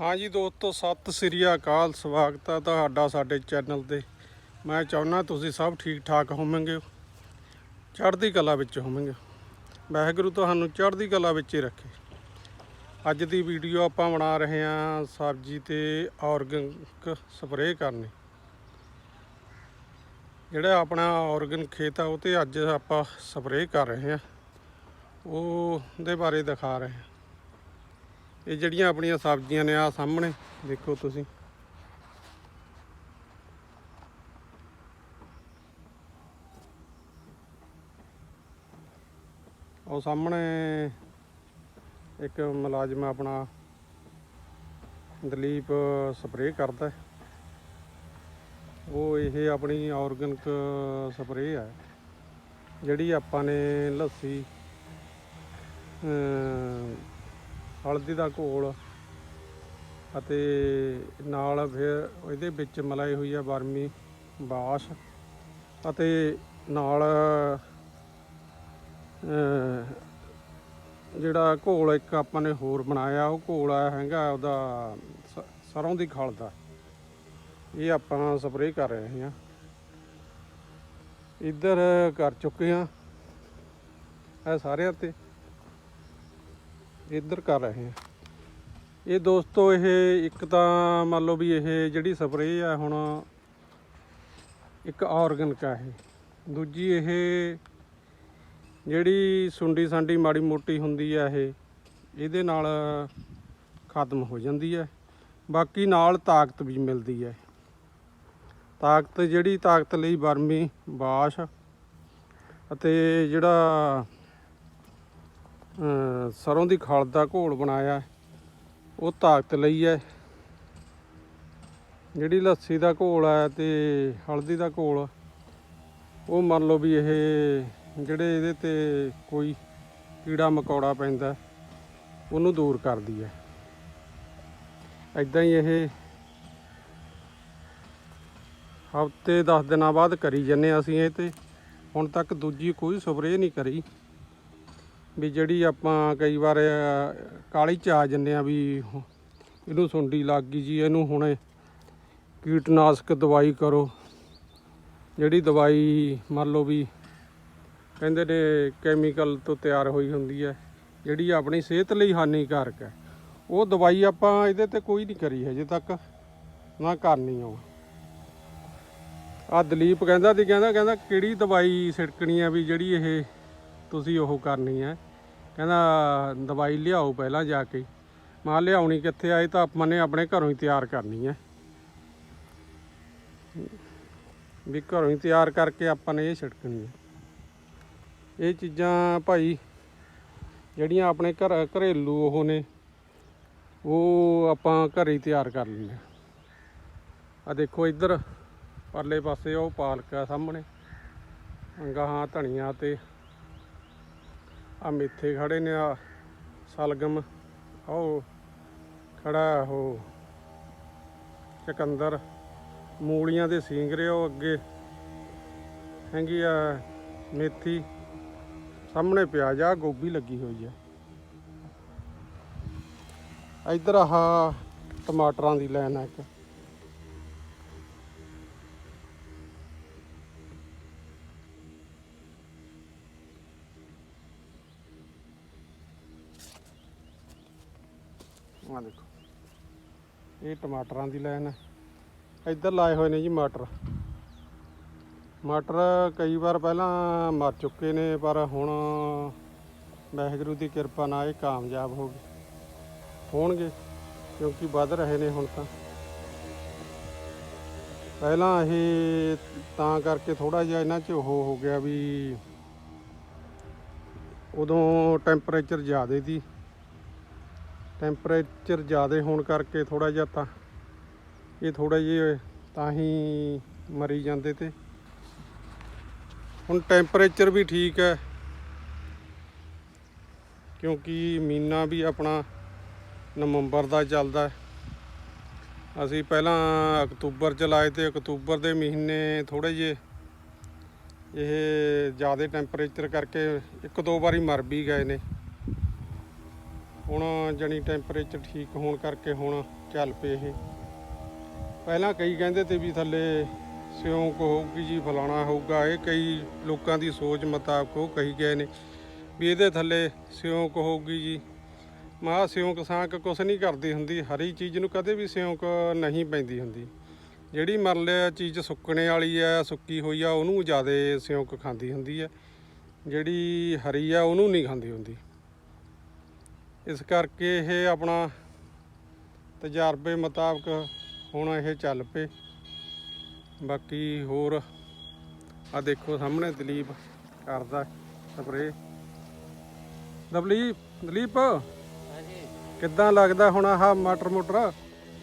ਹਾਂਜੀ ਦੋਸਤੋ, ਸਤਿ ਸ੍ਰੀ ਅਕਾਲ, ਸਵਾਗਤ ਹੈ ਤੁਹਾਡਾ ਸਾਡੇ ਚੈਨਲ ਤੇ। ਮੈਂ ਚਾਹੁੰਦਾ ਤੁਸੀਂ ਸਭ ਠੀਕ ਠਾਕ ਹੋਵੋਗੇ। ਚੜ੍ਹਦੀ ਕਲਾ ਵਿੱਚ ਹੋਵੋਗੇ। ਵਾਹਿਗੁਰੂ ਤੁਹਾਨੂੰ ਚੜ੍ਹਦੀ ਕਲਾ ਵਿੱਚ ਹੀ ਰੱਖੇ। ਅੱਜ ਦੀ ਵੀਡੀਓ ਆਪਾਂ ਬਣਾ ਰਹੇ ਹਾਂ ਸਬਜ਼ੀ ਤੇ ਆਰਗੈਨਿਕ ਸਪਰੇਅ ਕਰਨੀ। ਜਿਹੜਾ ਆਪਣਾ ਆਰਗਨ ਖੇਤ ਆ, ਉਹ ਤੇ ਅੱਜ ਆਪਾਂ ਸਪਰੇਅ ਕਰ ਰਹੇ ਹਾਂ। ਉਹ ਦੇ ਬਾਰੇ ਦਿਖਾ ਰਹੇ ਹਾਂ। ਇਹ ਜਿਹੜੀਆਂ ਆਪਣੀਆਂ ਸਬਜ਼ੀਆਂ ਨੇ ਆ ਸਾਹਮਣੇ, ਦੇਖੋ ਤੁਸੀਂ। ਉਹ ਸਾਹਮਣੇ ਇੱਕ ਮੁਲਾਜ਼ਮ ਆਪਣਾ ਦਲੀਪ ਸਪਰੇਅ ਕਰਦਾ ਉਹ ਇਹ ਆਪਣੀ ਆਰਗੈਨਿਕ ਸਪਰੇਅ ਹੈ, ਜਿਹੜੀ ਆਪਾਂ ਨੇ ਲੱਸੀ ਹਲਦੀ ਦਾ ਘੋਲ ਅਤੇ ਨਾਲ ਫਿਰ ਇਹਦੇ ਵਿੱਚ ਮਲਾਈ ਹੋਈ ਆ ਬਰਮੀ, ਬਾਸ਼ ਅਤੇ ਨਾਲ ਜਿਹੜਾ ਘੋਲ ਇੱਕ ਆਪਾਂ ਨੇ ਹੋਰ ਬਣਾਇਆ, ਉਹ ਘੋਲ ਆ ਹੈਗਾ ਉਹਦਾ ਸ- ਸਰੋਂ ਦੀ ਖਲ ਦਾ। ਇਹ ਆਪਾਂ ਸਪਰੇਅ ਕਰ ਰਹੇ ਹਾਂ। ਇੱਧਰ ਕਰ ਚੁੱਕੇ ਹਾਂ। ਇਹ ਸਾਰਿਆਂ ਤੇ। ਇੱਧਰ ਕਰ ਰਹੇ ਹਾਂ ਇਹ ਦੋਸਤੋ, ਇਹ ਇੱਕ ਤਾਂ ਮੰਨ ਲਓ ਵੀ ਇਹ ਜਿਹੜੀ ਸਪਰੇਅ ਆ ਹੁਣ, ਇੱਕ ਆਰਗੈਨਿਕ ਆ ਇਹ। ਦੂਜੀ ਇਹ ਜਿਹੜੀ ਸੁੰਡੀ ਸਾਂਡੀ ਮਾੜੀ ਮੋਟੀ ਹੁੰਦੀ ਆ ਇਹ, ਇਹਦੇ ਨਾਲ ਖਤਮ ਹੋ ਜਾਂਦੀ ਹੈ ਬਾਕੀ ਨਾਲ ਤਾਕਤ ਵੀ ਮਿਲਦੀ ਹੈ ਤਾਕਤ ਜਿਹੜੀ ਤਾਕਤ ਲਈ ਬਰਮੀ ਬਾਸ਼ ਅਤੇ ਜਿਹੜਾ ਸਰੋਂ ਦੀ ਖਲ ਦਾ ਘੋਲ ਬਣਾਇਆ ਉਹ ਤਾਕਤ ਲਈ ਹੈ। ਜਿਹੜੀ ਲੱਸੀ ਦਾ ਘੋਲ ਹੈ ਤੇ ਹਲਦੀ ਦਾ ਘੋਲ, ਉਹ ਮੰਨ ਲਓ ਵੀ ਇਹ ਜਿਹੜੇ ਇਹਦੇ ਤੇ ਕੋਈ ਕੀੜਾ ਮਕੌੜਾ ਪੈਂਦਾ ਉਹਨੂੰ ਦੂਰ ਕਰਦੀ ਹੈ। ਐਦਾਂ ਹੀ ਇਹ ਹਫ਼ਤੇ 10 ਦਿਨਾਂ ਬਾਅਦ ਕਰੀ ਜੰਨੇ ਅਸੀਂ ਇਹ ਤੇ। ਹੁਣ ਤੱਕ ਦੂਜੀ ਕੋਈ ਸਪਰੇਅ ਨਹੀਂ ਕਰੀ। ਵੀ ਜਿਹੜੀ ਆਪਾਂ ਕਈ ਵਾਰ ਅਹ, ਕਾਲੀ ਚ ਆ ਜੰਨੇ ਆ ਵੀ ਇਹਨੂੰ ਸੁੰਡੀ ਲੱਗ ਗਈ ਜੀ ਇਹਨੂੰ ਹੁਣੇ ਕੀਟਨਾਸ਼ਕ ਦਵਾਈ ਕਰੋ। ਜਿਹੜੀ ਦਵਾਈ ਮੰਨ ਲਓ ਵੀ ਕਹਿੰਦੇ ਨੇ ਕੈਮੀਕਲ ਤੋਂ ਤਿਆਰ ਹੋਈ ਹੁੰਦੀ ਹੈ ਜਿਹੜੀ ਆਪਣੀ ਸਿਹਤ ਲਈ ਹਾਨੀਕਾਰਕ ਹੈ ਉਹ ਦਵਾਈ ਆਪਾਂ ਇਹਦੇ ਤੇ ਕੋਈ ਨਹੀਂ ਕਰੀ ਹਜੇ ਤੱਕ ਨਾ ਕਰਨੀ ਉਹ। ਆ ਦਲੀਪ ਕਹਿੰਦਾ ਸੀ ਕਹਿੰਦਾ ਕਹਿੰਦਾ ਕਿਹੜੀ ਦਵਾਈ ਛਿੜਕਣੀ ਆ ਵੀ ਜਿਹੜੀ ਇਹ ਤੁਸੀਂ ਉਹ ਕਰਨੀ ਹੈ। ਕਹਿੰਦਾ, ਦਵਾਈ ਲਿਆਓ ਪਹਿਲਾਂ ਜਾ ਕੇ। ਮਾਂ ਲਿਆਉਣੀ ਕਿੱਥੇ ਆਏ ਤਾਂ ਆਪਾਂ ਨੇ ਆਪਣੇ ਘਰੋਂ ਹੀ ਤਿਆਰ ਕਰਨੀ ਹੈ। ਵੀ ਘਰੋਂ ਹੀ ਤਿਆਰ ਕਰਕੇ ਆਪਾਂ ਨੇ ਇਹ ਛਿੜਕਣੀ ਹੈ। ਇਹ ਚੀਜ਼ਾਂ ਭਾਈ, ਜਿਹੜੀਆਂ ਆਪਣੇ ਘਰ, ਘਰੇਲੂ ਉਹ ਨੇ, ਉਹ ਆਪਾਂ ਘਰੇ ਹੀ ਤਿਆਰ ਕਰ ਲੈਂਦੇ ਆ ਦੇਖੋ ਇੱਧਰ, ਪਰਲੇ ਪਾਸੇ ਉਹ ਪਾਲਕ ਆ ਸਾਹਮਣੇ। ਗਾਹਾਂ ਧਨੀਆ ਤੇ ਆ ਮੇਥੇ ਖੜੇ ਨੇ ਆ, ਸਲਗਮ ਉਹ ਖੜਾ ਉਹ ਚਕੰਦਰ। ਮੂਲੀਆਂ ਦੇ ਸਿੰਗਰੇ ਉਹ ਅੱਗੇ। ਹੈਗੀ ਆ ਮੇਥੀ। ਸਾਹਮਣੇ ਪਿਆਜ਼ ਆ, ਗੋਭੀ ਲੱਗੀ ਹੋਈ ਆ। ਇੱਧਰ ਆਹ ਟਮਾਟਰਾਂ ਦੀ ਲਾਈਨ ਆ ਇੱਕ ਆ ਦੇਖੋ ਇਹ ਟਮਾਟਰਾਂ ਦੀ ਲਾਈਨ ਹੈ। ਇੱਧਰ ਲਾਏ ਹੋਏ ਨੇ ਜੀ ਮਟਰ। ਮਟਰ ਕਈ ਵਾਰ ਪਹਿਲਾਂ ਮਰ ਚੁੱਕੇ ਨੇ, ਪਰ ਹੁਣ ਵਾਹਿਗੁਰੂ ਦੀ ਕਿਰਪਾ ਨਾਲ ਇਹ ਕਾਮਯਾਬ ਹੋ ਗਏ। ਹੋਣਗੇ, ਕਿਉਂਕਿ ਵੱਧ ਰਹੇ ਨੇ ਹੁਣ ਤਾਂ। ਪਹਿਲਾਂ ਇਹ ਤਾਂ ਕਰਕੇ ਥੋੜਾ ਜਿਹਾ ਇਹਨਾਂ 'ਚ ਉਹ ਹੋ ਗਿਆ ਵੀ ਉਦੋਂ ਟੈਂਪਰੇਚਰ ਜ਼ਿਆਦਾ ਸੀ। ਟੈਂਪਰੇਚਰ ਜ਼ਿਆਦਾ ਹੋਣ ਕਰਕੇ ਥੋੜਾ ਜਿਹਾ ਤਾਂ ਇਹ ਥੋੜਾ ਜਿਹਾ ਤਾਂ ਹੀ ਮਰੀ ਜਾਂਦੇ ਤੇ। ਹੁਣ ਟੈਂਪਰੇਚਰ ਵੀ ਠੀਕ ਹੈ। ਕਿਉਂਕਿ ਮਹੀਨਾ ਵੀ ਆਪਣਾ ਨਵੰਬਰ ਦਾ ਚੱਲਦਾ ਹੈ। ਅਸੀਂ ਪਹਿਲਾਂ ਅਕਤੂਬਰ ਚ ਲਾਏ ਤੇ ਅਕਤੂਬਰ ਦੇ ਮਹੀਨੇ ਥੋੜੇ ਜਿਹੇ ਇਹ ਜ਼ਿਆਦਾ ਟੈਂਪਰੇਚਰ ਕਰਕੇ ਇੱਕ ਦੋ ਵਾਰੀ ਮਰ ਵੀ ਗਏ ਨੇ। ਹੁਣ ਜਣੀ ਟੈਂਪਰੇਚਰ ਠੀਕ ਹੋਣ ਕਰਕੇ ਹੁਣ ਚੱਲ ਪਏ ਇਹ। ਪਹਿਲਾਂ ਕਈ ਕਹਿੰਦੇ ਤੇ ਵੀ ਥੱਲੇ ਸਿਉਂਕ ਹੋਊਗੀ ਜੀ, ਫਲਾਣਾ ਹੋਊਗਾ, ਇਹ ਕਈ ਲੋਕਾਂ ਦੀ ਸੋਚ ਮੁਤਾਬਕ ਉਹ ਕਹੀ ਗਏ ਨੇ ਵੀ ਇਹਦੇ ਥੱਲੇ ਸਿਉਂਕ ਹੋਊਗੀ ਜੀ। ਮਾ ਸਿਉਂਕ ਸਾਂਕ ਕੁਛ ਨਹੀਂ ਕਰਦੀ ਹੁੰਦੀ, ਹਰੀ ਚੀਜ਼ ਨੂੰ ਕਦੇ ਵੀ ਸਿਉਂਕ ਨਹੀਂ ਪੈਂਦੀ ਹੁੰਦੀ। ਜਿਹੜੀ ਮੰਨ ਲਿਆ ਚੀਜ਼ ਸੁੱਕਣੇ ਵਾਲੀ ਆ, ਸੁੱਕੀ ਹੋਈ ਆ, ਉਹਨੂੰ ਜ਼ਿਆਦਾ ਸਿਉਂਕ ਖਾਂਦੀ ਹੁੰਦੀ ਹੈ ਜਿਹੜੀ ਹਰੀ ਆ, ਉਹਨੂੰ ਨਹੀਂ ਖਾਂਦੀ ਹੁੰਦੀ। ਇਸ ਕਰਕੇ ਇਹ ਆਪਣਾ ਤਜਰਬੇ ਮੁਤਾਬਕ ਹੁਣ ਇਹ ਚੱਲ ਪਏ। ਬਾਕੀ ਹੋਰ ਆ ਦੇਖੋ ਸਾਹਮਣੇ ਦਲੀਪ ਕਰਦਾ ਸਪਰੇ ਦਲੀਪ ਦਲੀਪ ਹਾਂਜੀ। ਕਿੱਦਾਂ ਲੱਗਦਾ ਹੁਣ ਆਹ ਮਟਰ ਮੋਟਰ?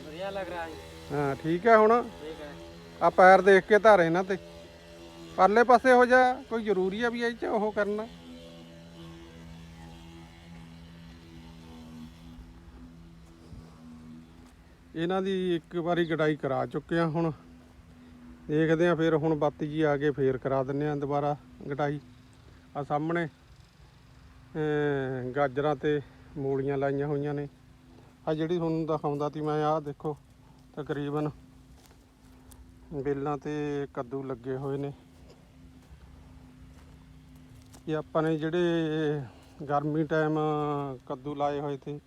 ਵਧੀਆ ਲੱਗ ਰਿਹਾ ਹੈ ਹਾਂ ਠੀਕ ਹੈ ਹੁਣ? ਠੀਕ ਹੈ ਆ ਪੈਰ ਦੇਖ ਕੇ ਧਾਰੇ ਨਾ ਤੇ। ਪਰਲੇ ਪਾਸੇ ਹੋ ਜਾ ਕੋਈ ਜ਼ਰੂਰੀ ਆ ਵੀ ਇਹ ਚ ਉਹ ਕਰਨਾ? ਇਹਨਾਂ ਦੀ ਇੱਕ ਵਾਰੀ ਗਡਾਈ ਕਰਾ ਚੁੱਕੇ ਆ ਹੁਣ। ਦੇਖਦੇ ਆ ਫਿਰ ਹੁਣ ਬਾਤੀ ਜੀ ਆ ਕੇ ਫੇਰ ਕਰਾ ਦਿੰਨੇ ਆ ਦੁਬਾਰਾ ਗਡਾਈ ਆ ਸਾਹਮਣੇ ਗਾਜਰਾਂ ਤੇ ਮੂਲੀਆਂ ਲਾਈਆਂ ਹੋਈਆਂ ਨੇ। ਆ ਜਿਹੜੀ ਤੁਹਾਨੂੰ ਦਿਖਾਉਂਦਾ ਤੀ ਮੈਂ, ਆਹ ਦੇਖੋ, ਤਕਰੀਬਨ ਬੇਲਾਂ ਤੇ ਕੱਦੂ ਲੱਗੇ ਹੋਏ ਨੇ। ਇਹ ਆਪਾਂ ਨੇ ਜਿਹੜੇ ਗਰਮੀ ਟਾਈਮ ਕੱਦੂ ਲਾਏ ਹੋਏ ਤੇ,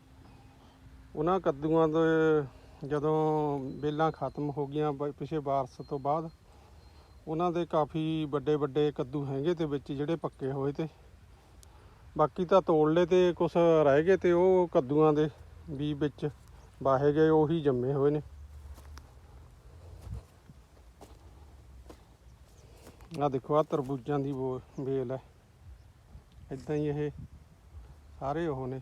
ਉਹਨਾਂ ਕੱਦੂਆਂ ਦੇ ਜਦੋਂ ਬੇਲਾਂ ਖਤਮ ਹੋ ਗਈਆਂ ਬ- ਪਿਛੇ ਬਾਰਸ ਤੋਂ ਬਾਅਦ, ਉਹਨਾਂ ਦੇ ਕਾਫੀ ਵੱਡੇ ਵੱਡੇ ਕੱਦੂ ਹੈਗੇ ਤੇ ਵਿੱਚ ਜਿਹੜੇ ਪੱਕੇ ਹੋਏ ਤੇ। ਬਾਕੀ ਤਾਂ ਤੋੜ ਲਏ ਤੇ ਕੁਝ ਰਹਿ ਗਏ ਤੇ ਉਹ ਕੱਦੂਆਂ ਦੇ ਵੀ ਵਿੱਚ ਵਾਹੇ ਗਏ, ਉਹੀ ਜੰਮੇ ਹੋਏ ਨੇ। ਆ ਦੇਖੋ ਆ ਤਰਬੂਜਾਂ ਦੀ ਬੋ- ਵੇਲ ਹੈ। ਇਦਾਂ ਹੀ ਇਹ ਸਾਰੇ ਉਹ ਨੇ।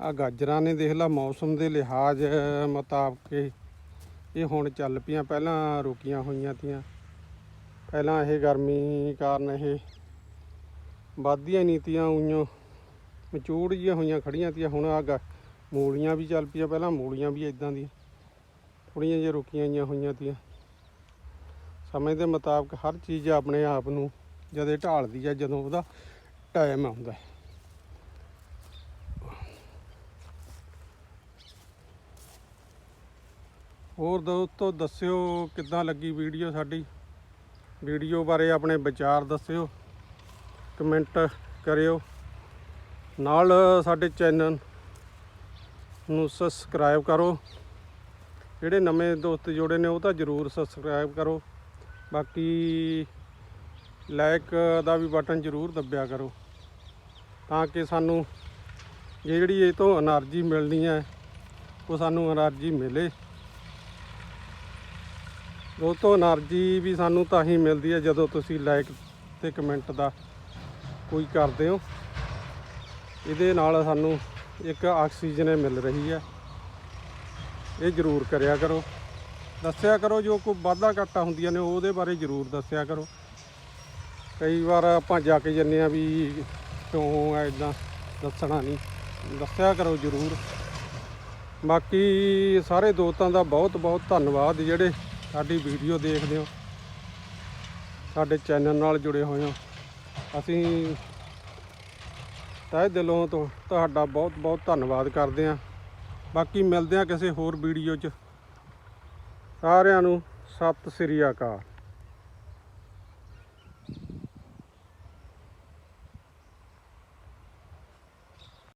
ਆ ਗਾਜਰਾਂ ਨੇ ਦੇਖ ਲਾ ਮੌਸਮ ਦੇ ਲਿਹਾਜ਼ ਮੁਤਾਬਕ ਇਹ ਹੁਣ ਚੱਲ ਪਈਆਂ, ਪਹਿਲਾਂ ਰੁਕੀਆਂ ਹੋਈਆਂ ਤੀਆਂ। ਪਹਿਲਾਂ ਇਹ ਗਰਮੀ ਕਾਰਨ ਇਹ ਵੱਧਦੀਆਂ ਨਹੀਂ ਤੀਆਂ ਉਈਆਂ ਮਚੂੜ ਜੀਆਂ ਹੋਈਆਂ ਖੜੀਆਂ ਤੀਆਂ। ਹੁਣ ਆ ਗ- ਮੂਲੀਆਂ ਵੀ ਚੱਲ ਪਈਆਂ, ਪਹਿਲਾਂ ਮੂਲੀਆਂ ਵੀ ਇਦਾਂ ਦੀਆਂ ਥੋੜੀਆਂ ਜਿਹੀਆਂ ਰੁਕੀਆਂ ਜੀਆਂ ਹੋਈਆਂ ਤੀਆਂ। ਸਮੇਂ ਦੇ ਮੁਤਾਬਕ ਹਰ ਚੀਜ਼ ਆਪਣੇ ਆਪ ਨੂੰ ਜਦੇ ਢਾਲਦੀ ਆ, ਜਦੋਂ ਉਹਦਾ ਟਾਈਮ ਆਉਂਦਾ। ਹੋਰ ਦੋਸਤੋ, ਦੱਸਿਓ ਕਿੱਦਾਂ ਲੱਗੀ ਵੀਡੀਓ ਸਾਡੀ? ਵੀਡੀਓ ਬਾਰੇ ਆਪਣੇ ਵਿਚਾਰ ਦੱਸਿਓ, ਕਮੈਂਟ ਕਰਿਓ। ਨਾਲ ਸਾਡੇ ਚੈਨਲ ਨੂੰ ਸਬਸਕ੍ਰਾਈਬ ਕਰੋ। ਜਿਹੜੇ ਨਵੇਂ ਦੋਸਤ ਜੋੜੇ ਨੇ, ਉਹ ਤਾਂ ਜਰੂਰ ਸਬਸਕ੍ਰਾਈਬ ਕਰੋ। ਬਾਕੀ ਲਾਈਕ ਦਾ ਵੀ ਬਟਨ ਜਰੂਰ ਦੱਬਿਆ ਕਰੋ, ਤਾਂ ਕਿ ਸਾਨੂੰ ਜਿਹੜੀ ਇਹ ਤੋਂ એનર્ਜੀ ਮਿਲਣੀ ਹੈ, ਉਹ ਸਾਨੂੰ એનર્ਜੀ ਮਿਲੇ। ਦੋਸਤੋ એનર્ਜੀ ਵੀ ਸਾਨੂੰ ਤਾਂ ਹੀ ਮਿਲਦੀ ਹੈ ਜਦੋਂ ਤੁਸੀਂ ਲਾਈਕ ਤੇ ਕਮੈਂਟ ਦਾ ਕੋਈ ਕਰਦੇ ਹੋ। ਇਹਦੇ ਨਾਲ ਸਾਨੂੰ ਇੱਕ ਆਕਸੀਜਨ ਮਿਲ ਰਹੀ ਹੈ। ਇਹ ਜ਼ਰੂਰ ਕਰਿਆ ਕਰੋ। ਦੱਸਿਆ ਕਰੋ ਜੋ ਕੋਈ ਵਾਧਾ ਘਾਟਾ ਹੁੰਦੀਆਂ ਨੇ ਉਹਦੇ ਬਾਰੇ ਜ਼ਰੂਰ ਦੱਸਿਆ ਕਰੋ। ਕਈ ਵਾਰ ਆਪਾਂ ਜਾ ਕੇ ਜੰਨੇ ਆ ਵੀ ਕਿਉਂ ਐਦਾਂ ਦੱਸਣਾ ਨਹੀਂ। ਦੱਸਿਆ ਕਰੋ ਜ਼ਰੂਰ। ਬਾਕੀ ਸਾਰੇ ਦੋਸਤਾਂ ਦਾ ਬਹੁਤ ਬਹੁਤ ਧੰਨਵਾਦ ਜਿਹੜੇ ਸਾਡੀ ਵੀਡੀਓ ਦੇਖਦੇ ਹੋ। ਸਾਡੇ ਚੈਨਲ ਨਾਲ ਜੁੜੇ ਹੋਏ ਹੋ। ਅਸੀਂ ਤਹਿ ਦਿਲੋਂ ਤੋਂ ਤੁਹਾਡਾ ਬਹੁਤ ਬਹੁਤ ਧੰਨਵਾਦ ਕਰਦੇ ਹਾਂ। ਬਾਕੀ ਮਿਲਦੇ ਹਾਂ ਕਿਸੇ ਹੋਰ ਵੀਡੀਓ 'ਚ। ਸਾਰਿਆਂ ਨੂੰ ਸਤਿ ਸ੍ਰੀ ਅਕਾਲ।